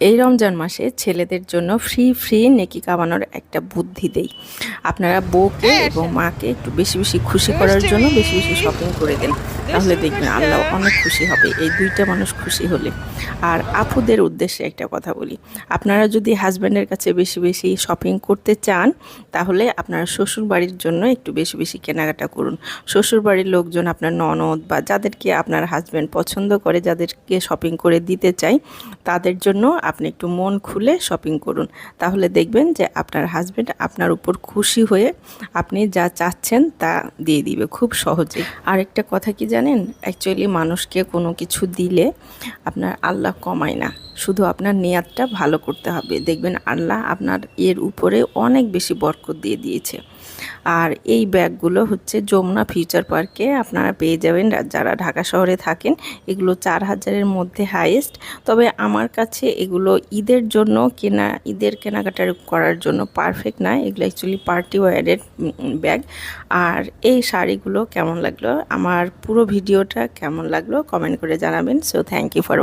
এই রমজান মাসে ছেলেদের জন্য ফ্রি ফ্রি নেকি কামানোর একটা বুদ্ধি দেই। আপনারা বউকে এবং মাকে একটু বেশি বেশি খুশি করার জন্য বেশি বেশি শপিং করে দেন। তাহলে দেখবেন আল্লাহ অনেক খুশি হবে এই দুইটা মানুষ খুশি হলে। আর আপুদের উদ্দেশ্যে একটা কথা বলি আপনারা যদি হাজব্যান্ডের কাছে বেশি বেশি শপিং করতে চান তাহলে আপনারা শ্বশুর বাড়ির জন্য একটু বেশি বেশি কেনাকাটা করুন। শ্বশুর বাড়ির লোকজন আপনার ননদ বা যাদেরকে আপনার হাজব্যান্ড পছন্দ করে যাদেরকে শপিং করে দিতে চাই তাদের জন্য আপনি একটু মন খুলে শপিং করুন। তাহলে দেখবেন যে আপনার হাজব্যান্ড আপনার উপর খুশি হয়ে আপনি যা চাচ্ছেন তা দিয়ে দিবে খুব সহজে আরেকটা কথা কি জানেন? অ্যাকচুয়ালি মানুষকে কোনো কিছু দিলে আপনার আল্লাহ কমায় না। শুধু আপনার নেয়াতটা ভালো করতে হবে। দেখবেন আল্লাহ আপনার এর উপরে অনেক বেশি বরকত দিয়ে দিয়েছে। আর এই ব্যাগগুলো হচ্ছে যমুনা ফিউচার পার্কে আপনারা পেয়ে যাবেন। যারা ঢাকা শহরে থাকেন, এগুলো চার হাজারের মধ্যে হাইয়েস্ট তবে আমার কাছে এগুলো ঈদের জন্য কেনা, ঈদের কেনাকাটা করার জন্য পারফেক্ট না। এগুলো অ্যাকচুয়ালি পার্টি ওয়ারের ব্যাগ। আর এই শাড়িগুলো কেমন লাগল? আমার পুরো ভিডিওটা কেমন লাগল? কমেন্ট করে জানাবেন। So thank you for